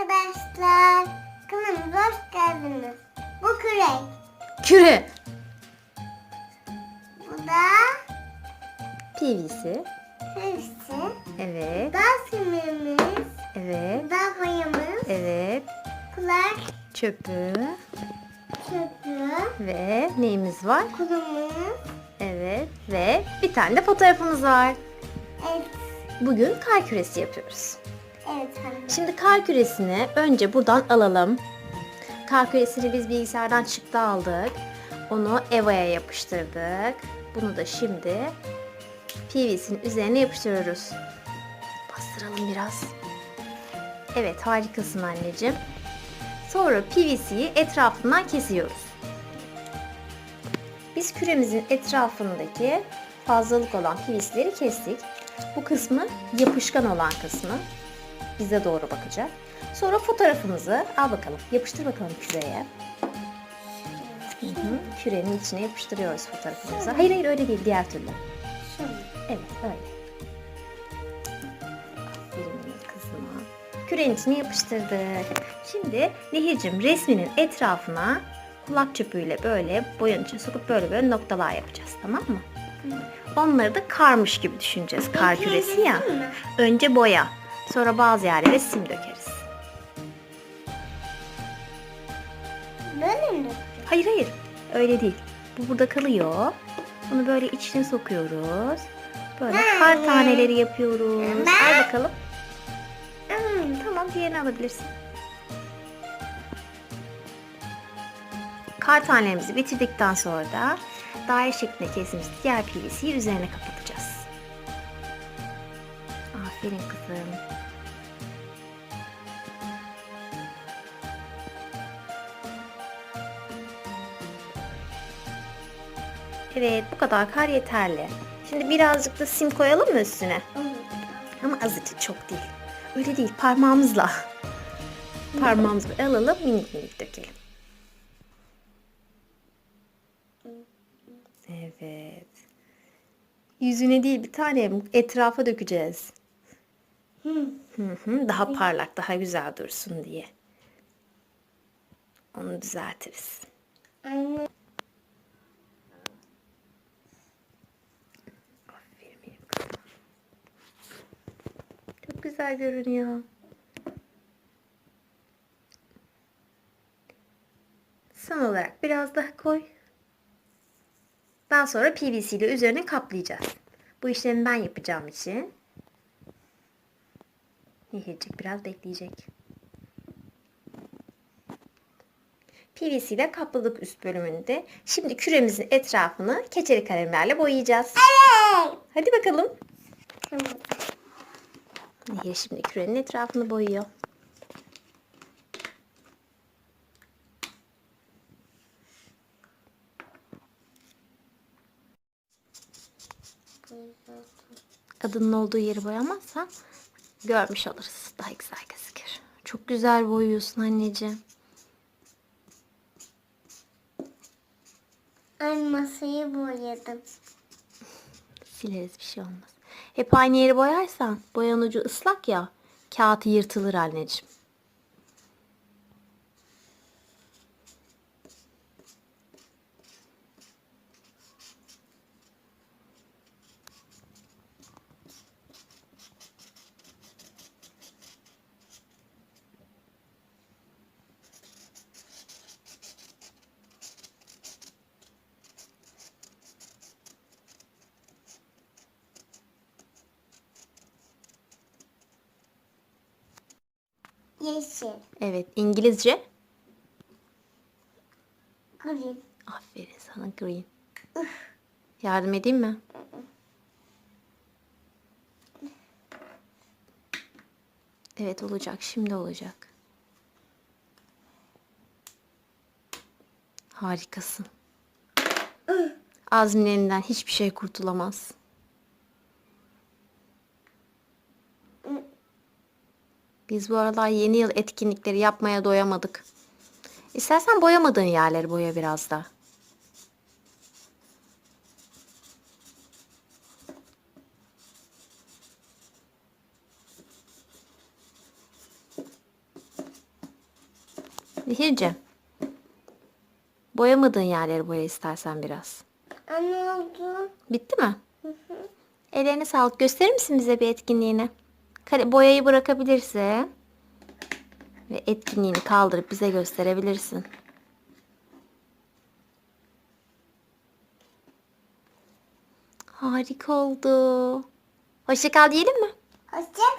Arkadaşlar kanalımıza hoş geldiniz. Bu kürek. Küre. Bu da PVC. hepsi. Evet. Bu da simirimiz. Evet. Bu da boyamız. Evet. Kulak Çöpü. çöpü. Ve neyimiz var? Kulumuz. Evet. Ve bir tane de fotoğrafımız var. Evet. Bugün kar küresi yapıyoruz. Evet hanım. Şimdi kar küresini önce buradan alalım. Kar küresini biz bilgisayardan çıktı aldık. Onu Eva'ya yapıştırdık. Bunu da şimdi PVC'nin üzerine yapıştırıyoruz. Bastıralım biraz. Evet harikasın anneciğim. Sonra PVC'yi etrafından kesiyoruz. Biz küremizin etrafındaki fazlalık olan PVC'leri kestik. Bu kısmı yapışkan olan kısmı bize doğru bakacak. Sonra fotoğrafımızı al bakalım. Yapıştır bakalım küreye. Hı hı. Kürenin içine yapıştırıyoruz fotoğrafımızı. Hayır hayır öyle değil diğer türlü. Evet öyle. Aferin kızıma. Kürenin içine yapıştırdık. Şimdi Nehir'cim resminin etrafına kulak çöpüyle böyle boyanın içine sokup böyle böyle noktalar yapacağız tamam mı? Onları da karmış gibi düşüneceğiz. Kar küresi ya. Önce boya. Sonra bazı yerlere sim dökeriz. Böyle mi? Hayır hayır. Öyle değil. Bu burada kalıyor. Bunu böyle içine sokuyoruz. Böyle kar taneleri yapıyoruz. Al bakalım. Hmm. Tamam diğerini alabilirsin. Kar tanelerimizi bitirdikten sonra da daire şeklinde kesmiş diğer PVC'yi üzerine kapatacağız. Aferin kızım. Evet bu kadar kar yeterli. Şimdi birazcık da sim koyalım mı üstüne? Ama azıcık çok değil. Öyle değil parmağımızla. Parmağımızla alalım minik minik dökelim. Evet. Yüzüne değil bir tane etrafa dökeceğiz. Hı. Hı hı, daha parlak, daha güzel dursun diye. Onu düzeltiriz. Anne. Aferin benim kızıma. Çok güzel görünüyor. Son olarak biraz daha koy. Daha sonra PVC ile üzerine kaplayacağız. Bu işlemi ben yapacağım için. Nehircik biraz bekleyecek. PVC ile kapladık üst bölümünde. Şimdi küremizin etrafını keçeli kalemlerle boyayacağız. Evet. Hadi bakalım. Tamam. Nehir şimdi kürenin etrafını boyuyor. Adının olduğu yeri boyamazsan görmüş oluruz. Daha güzel gözükür. Çok güzel boyuyorsun anneciğim. Anne masayı boyadım. Sileriz bir şey olmaz. Hep aynı yeri boyarsan boyanın ucu ıslak ya kağıt yırtılır anneciğim. Yeşil. Evet İngilizce. Green. Aferin sana green. Yardım edeyim mi? Evet olacak. Şimdi olacak. Harikasın. Azmin elinden hiçbir şey kurtulamaz. Biz bu aralar yeni yıl etkinlikleri yapmaya doyamadık. İstersen boyamadığın yerleri boya biraz da. Nehir'cim. Boyamadığın yerleri boya istersen biraz. Anne oldu. Bitti mi? Ellerine sağlık. Gösterir misin bize bir etkinliğini? Boyayı bırakabilirsin. Ve etkinliğini kaldırıp bize gösterebilirsin. Harika oldu. Hoşça kal diyelim mi? Hoşça.